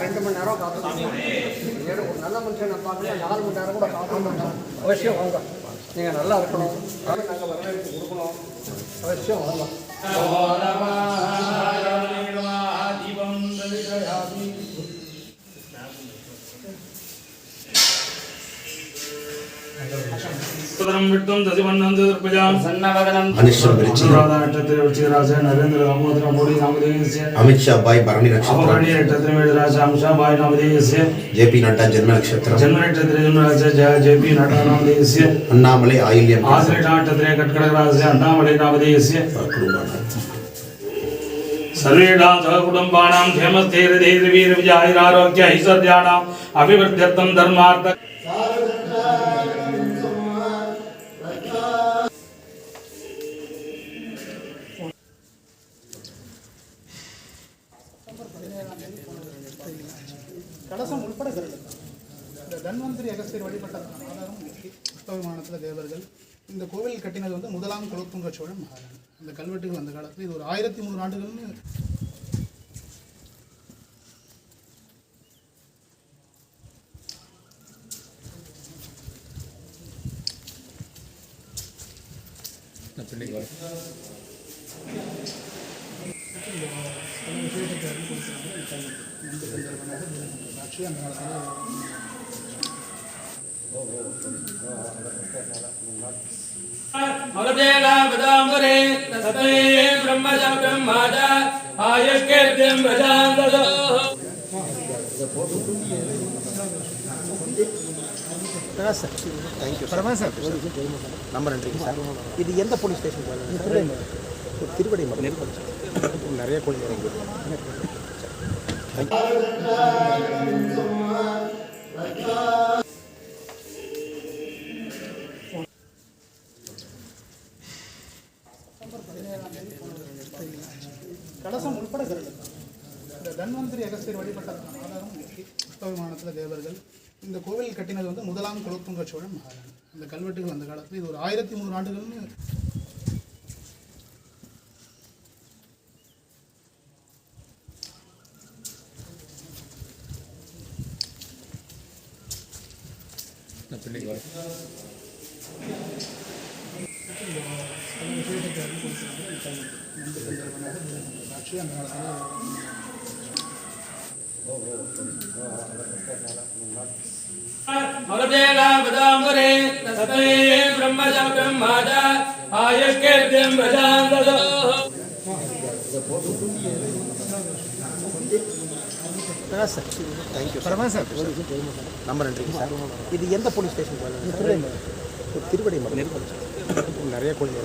ரெண்டு மணி நேரம் காத்துக்கணும் ஏன்னா ஒரு நல்ல மனுஷனை பார்க்கணும் நாலு மணி நேரம் கூட காத்துக்கணும் அவசியம் வாங்க நீங்கள் நல்லா இருக்கணும் நாங்கள் வரவேற்பு கொடுக்கணும் அவசியம் வாங்க अमित शाह भाई भरणी नक्षत्र जेपी नड्डा जन्म नक्षत्र जन्म नक्षत्र जन्म राज्य जेपी नड्डा नामधेयस्य अन्नामले आइल्यम आश्रित नक्षत्र कटकड़ राज्य अन्नामले नामधेयस्य सर्वेषां सह कुटुम्बानां क्षेमस्थैर्धैर्वीर्विजयैरारोग्यैश्वर्याणाम् अभिवृद्ध्यर्थं धर्मार्थ செப்டம்பர் கலசம் உள்பட கருடல் இந்த தன்வந்திரி அகஸ்தியர் வழிபட்ட ஆதாரம் புத்தவிமானத்தில் தேவர்கள். இந்த கோவில் கட்டினது வந்து முதலாம் குலத்துங்க சோழன் மகாராணி. இந்த கல்வெட்டுகள் அந்த காலத்தில் இது ஒரு ஆயிரத்தி முந்நூறு ஆண்டுகள்னு பிள்ளைங்க பிரகாஷ் சார் தேங்க்யூ சார் நம்ப நன்றி சார் இது எந்த போலீஸ் ஸ்டேஷன் திருவடை மரம் நிறைய கோயில் கலசம் உள்பட கருது இந்த தன்வந்திரி அகஸ்தியர் வழிபட்ட ஆதாரம் தேவர்கள். இந்த கோவில் கட்டினது வந்து முதலாம் குலோத்துங்க சோழன் மகாராணி. இந்த கல்வெட்டுகள் அந்த காலத்தில் இது ஒரு ஆயிரத்தி மூணு ஆண்டுகள்னு ना पहले बार ब्रह्मजा ब्रह्माजा आयुष्केभ्यं भजां ददौ சார் தேங்க்யூ சார். சார் ரொம்ப நன்றி சார். இது எந்த போலீஸ் ஸ்டேஷன் திருவடி திருவடி நிறைய கோயில்